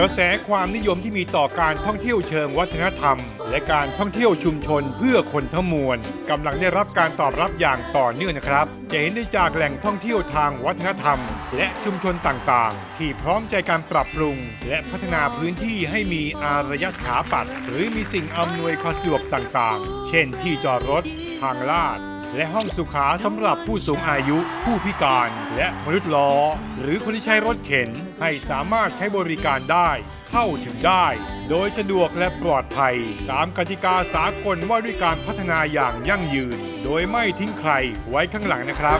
ระแสความนิยมที่มีต่อการท่องเที่ยวเชิงวัฒนธรรม และการท่องเที่ยวชุมชนเพื่อคนทั้งมวลกำลังได้รับการตอบรับอย่างต่อเนื่องนะครับ จะเห็นได้จากแหล่งท่องเที่ยวทางวัฒนธรรม และชุมชนต่างๆ ที่พร้อมใจการปรับปรุง และพัฒนาพื้นที่ให้มีอารยสถาปัตย์หรือมีสิ่งอำนวยความสะดวกต่างๆ เช่นที่จอดรถ ทางลาด และห้องสุขาสำหรับผู้สูงอายุ ผู้พิการ และมนุษย์ล้อ หรือคนที่ใช้รถเข็นให้สามารถใช้บริการได้ เข้าถึงได้ โดยสะดวกและปลอดภัย ตามกติกาสากลว่าด้วยการพัฒนาอย่างยั่งยืน โดยไม่ทิ้งใครไว้ข้างหลังนะครับ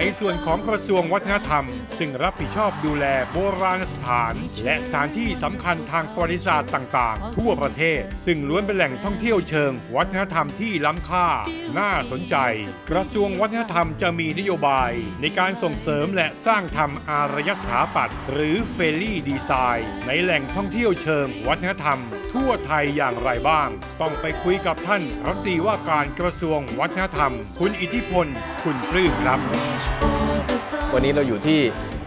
ในส่วนของกระทรวงวัฒนธรรม ซึ่งรับผิดชอบดูแลโบราณสถาน และสถานที่สำคัญทางประวัติศาสตร์ต่างๆ ทั่วประเทศ ซึ่งล้วนเป็นแหล่งท่องเที่ยวเชิง วัฒนธรรมที่ล้ำค่า น่าสนใจ กระทรวงวัฒนธรรมจะมีนโยบาย ในการส่งเสริมและสร้างทำอารยสถาปัตย์หรือเฟรลี่ดีไซน์ในแหล่งท่องเที่ยวเชิง วัฒนธรรม ทั่วไทยอย่างไรบ้าง ต้องไปคุยกับท่านรัฐมนตรีว่าการกระทรวงวัฒนธรรม คุณอิทธิพล คุณปลื้มครับวันนี้เราอยู่ที่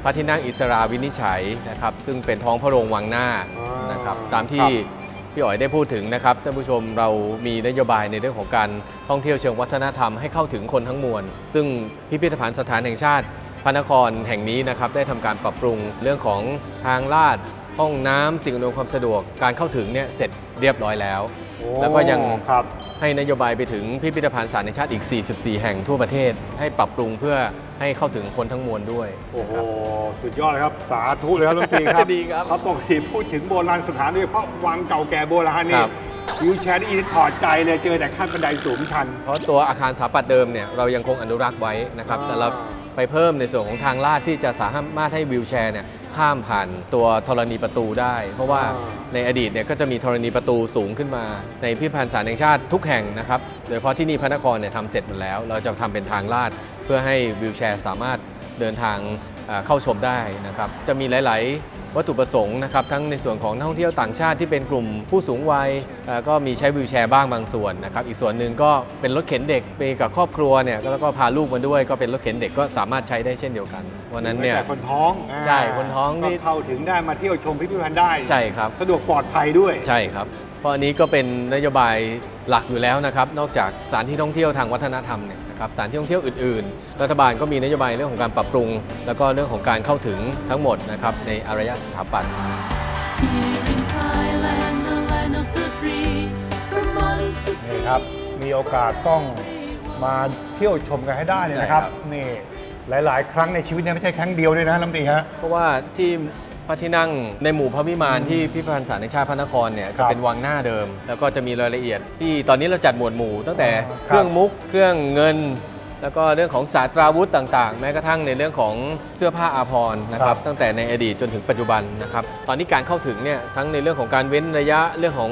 พระที่นั่งอิสราวินิจฉัยนะครับ ซึ่งเป็นท้องพระโรงวังหน้าอ่านนะครับตามที่พี่อ๋อยได้พูดถึงนะครับท่านผู้ชมเรามีนโยบายในเรื่องของการท่องเที่ยวเชิงวัฒนธรรมให้เข้าถึงคนทั้งมวล ซึ่งพิพิธภัณฑ์สถานแห่งชาติพระนครแห่งนี้นะครับได้ทำการปรับปรุงเรื่องของทางลาด ห้องน้ำสิ่งอำนวยความสะดวกการเข้าถึงเนี่ยเสร็จเรียบร้อยแล้ว แล้วก็ยังครับให้นโยบายไปถึงพิพิธภัณฑ์สถานแห่งชาติอีก 44 แห่งทั่วประเทศ ให้ปรับปรุงเพื่อให้เข้าถึงคนทั้งมวลด้วย โอ้โหนะครับสุดยอดเลยครับ สาธุเลยครับลุงตีครับดีครับเพราะปกติพูดถึงโบราณสถานโดยเฉพาะวังเก่าแก่โบราณคนี่รับวิวแชร์นี่อินถอดใจเลยเจอแต่ขั้นบันไดสูงชัน เพราะตัวอาคารสถาปัตย์เดิมเนี่ยเรายังคงอนุรักษ์ไว้นะครับอ่าแต่เราไปเพิ่มในส่วนของทางลาดที่จะสามารถให้วิวแชร์เนี่ย ข้ามผ่านตัวธรณีประตูได้ เพราะว่าในอดีตเนี่ยก็จะมีธรณีประตูสูงขึ้นมา ในพิพิธภัณฑ์สถานแห่งชาติทุกแห่งนะครับโดยเฉพาะที่นี่พระนครเนี่ยทำเสร็จหมดแล้ว เราจะทำเป็นทางลาดเพื่อให้วิวแชร์สามารถเดินทางเอ่อเข้าชมได้นะครับจะมีหลาย ๆ วัตถุประสงค์นะครับทั้งในส่วนของนักท่องเที่ยวต่างชาติที่เป็นกลุ่มผู้สูงวัยเอ่อก็มีใช้วิวแชร์บ้างบางส่วนนะครับอีกส่วนหนึ่งก็เป็นรถเข็นเด็กไปกับครอบครัวเนี่ยแล้วก็พาลูกมาด้วยก็เป็นรถเข็นเด็กก็สามารถใช้ได้เช่นเดียวกันวันนั้นเนี่ยแต่คนท้องาใช่คนท้องนี่ก็เข้าถึงได้มาเที่ยวชมพิพิธภัณฑ์ได้ใช่ครับสะดวกปลอดภัยด้วยใช่ครับ เพราะอันนี้ก็เป็นนโยบายหลักอยู่แล้วนะครับ นอกจากสถานที่ท่องเที่ยวทางวัฒนธรรมเนี่ยนะครับสถานที่ท่องเที่ยวอื่นๆ รัฐบาลก็มีนโยบายเรื่องของการปรับปรุง แล้วก็เรื่องของการเข้าถึงทั้งหมดนะครับในอารยสถาปัตย์ Here in Thailand, the land of the free. From months to นี่ see. ครับ มีโอกาสต้องมาเที่ยวชมกันให้ได้เลยนะครับ ใช่ครับ นี่หลาย ๆ ครั้งในชีวิตเนี่ยไม่ใช่ครั้งเดียวด้วยนะลำตีฮะ เพราะว่าที่พ ระที่นั่งในหมู่พระวิมานที่พิพิธภัณฑ์สถานแห่งชาติพระนครเนี่ยครัจะบเป็นวังหน้าเดิม แล้วก็จะมีรายละเอียด ที่ตอนนี้เราจัดหมวดหมู่ ตั้งแต่อ๋อครับเครื่องมุกเครื่องเงิน แล้วก็เรื่องของศาสตราวุธต่างๆ แม้กระทั่งในเรื่องของเสื้อผ้าอาภรณ์นะครับตั้งแต่ในอดีตจนถึงปัจจุบันนะครับตอนนี้การเข้าถึงเนี่ยทั้งในเรื่องของการเว้นระยะเรื่องของ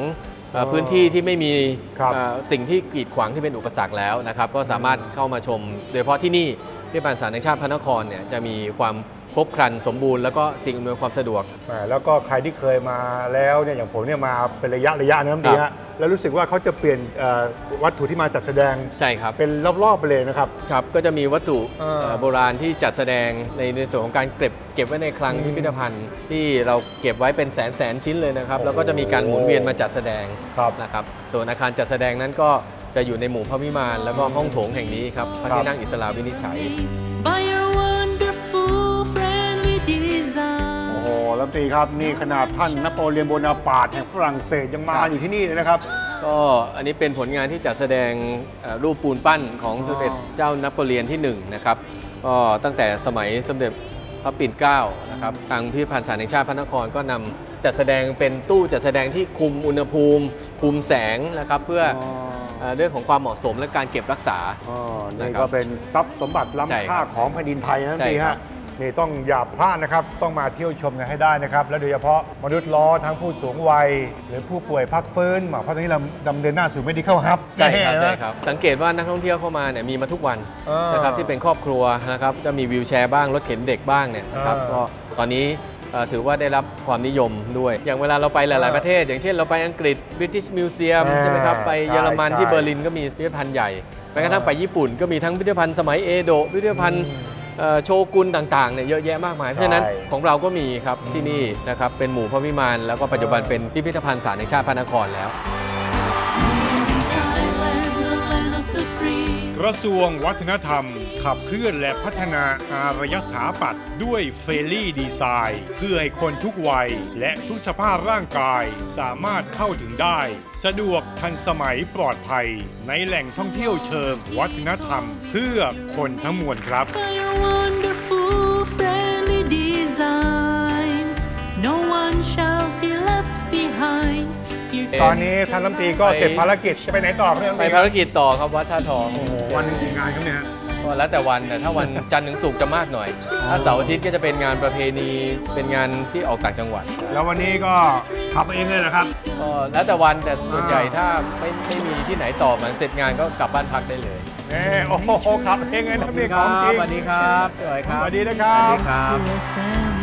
เอ่อพื้นที่ที่ไม่มีครับ เอ่อสิ่งที่กีดขวางที่เป็นอุปสรรคแล้วนะครับก็สามารถเข้ามาชม โดยเฉพาะที่นี่พิพิธภัณฑ์สถานแห่งชาติพระนครเนี่ยจะมีความ ครบครันสมบูรณ์แล้วก็สิ่งอำนวยความสะดวกแหมแล้วก็ใครที่เคยมาแล้วเนี่ยอย่างผมเนี่ยมาเป็นระยะระยะนะลำตีครัฮะบแล้วรู้สึกว่าเขาจะเปลี่ยนเอ่อวัตถุที่มาจัดแสดงใช่ครับ เป็นรอบๆไปเลยนะครับ ครับ ก็จะมีวัตถุเออเอ่อโบราณที่จัดแสดงในในส่วนของการเก็บเก็บไว้ในคลังอืมพิพิธภัณฑ์ ที่เราเก็บไว้เป็นแสนแสนชิ้นเลยนะครับโอ้โหแล้วก็จะมีการหมุนเวียนมาจัดแสดงครับนะครับ ส่วนอาคารจัดแสดงนั้นก็จะอยู่ในหมู่พระวิมานแล้วก็ห้องโถงแห่งนี้ครับพระที่นั่งอิสลาวินิจฉัย By โอ้โหลำตีครับนี่ขนาดท่านนโปเลียนโบนาปาร์ตแห่งฝรั่งเศสยังมาครับอยู่ที่นี่เลยนะครับ ก็อันนี้เป็นผลงานที่จัดแสดงเอ่อรูปปูนปั้นของสมเด็จเจ้านโปเลียนที่1นะครับก็ตั้งแต่สมัยสมเด็จพระปิ่นเกล้านะครับทางพิพิธภัณฑ์สถานแห่งชาติพระนครก็นำจัดแสดงเป็นตู้จัดแสดงที่คุมอุณหภูมิ คุมแสงนะครับเพื่ออเอ่อเรื่องของความเหมาะสมและการเก็บรักษาอ๋อนะนี่ครับก็เป็นทรัพย์สมบัติใช่ล้ำคค่ารับของแผ่นดินไทยนะใช่พี่ครัฮะบ นี่ต้องอย่าพลาดนะครับ ต้องมาเที่ยวชมกันให้ได้นะครับ และโดยเฉพาะมนุษย์ล้อทั้งผู้สูงวัย หรือผู้ป่วยพักฟื้นเพราะตอนนี้เราดำเนินหน้าสู่ medical hub ใช่ครับแน่ๆนะใช่ครับ สังเกตว่านักท่องเที่ยวเข้ามาเนี่ยมีมาทุกวันเออนะครับที่เป็นครอบครัวนะครับจะมีวิวแชร์บ้างรถเข็นเด็กบ้างเนี่ยนะครับเออก็ตอนนี้เอ่อถือว่าได้รับความนิยมด้วย อย่างเวลาเราไปหลาย ๆ ประเทศ อย่างเช่นเราไปอังกฤษ British Museum อ่าใช่ไหมครับ ไปเยอรมันใช่ที่เบอร์ลินก็มีพิพิธภัณฑ์ใหญ่แม้กระทั่งไปญี่ปุ่นก็มีทั้งพิพิธภัณฑ์สมัยเอโดะพิพิธภัณฑ์เอ่อ โชกุนต่างๆเนี่ยเยอะแยะมากมายเพราะฉะนั้นใช่ของเราก็มีครับที่นี่นะครับเป็นหมู่พระวิมานแล้วก็ปัจจุบันเป็นพิพิธภัณฑ์สารแห่งชาติพระนครแล้ว in Thailand, the land of the free. กระทรวงวัฒนธรรม ขับเคลื่อนและพัฒนาอารยสถาปัตย์ด้วยเฟรลี่ดีไซน์ เพื่อให้คนทุกวัย และทุกสภาพร่างกายสามารถเข้าถึงได้ สะดวกทันสมัยปลอดภัย ในแหล่งท่องเที่ยวเชิงวัฒนธรรม เพื่อคนทั้งมวลครับ By your wonderful, friendly designs, no one shall be left behind. Here ตอนนี้ท่านรัฐมนตรีก็เสร็จภารกิจจะไปไหนต่อครับไปภารกิจต่อครับวัดท่าทอง วันหนึงกี่งานครับเนี่ย ก็แล้วแต่วันแต่ถ้าวันจันทร์ถึงศุกร์จะมากหน่อย ถ้าเสาร์อาทิตย์ก็จะเป็นงานประเพณีเป็นงานที่ออกต่างจังหวัดแล้ววันนี้ก็ขับเองเลยนะครับ ก็แล้วแต่วันแต่ส่วนใหญ่ถ้าไม่ไม่มีที่ไหนต่อมันเสร็จงานก็กลับบ้านพักได้เลยเอ้โอ้โหขับเองเลยนะนี่ของจริงสวัสดีครับสวัสดีครับสวัสดีนะครับ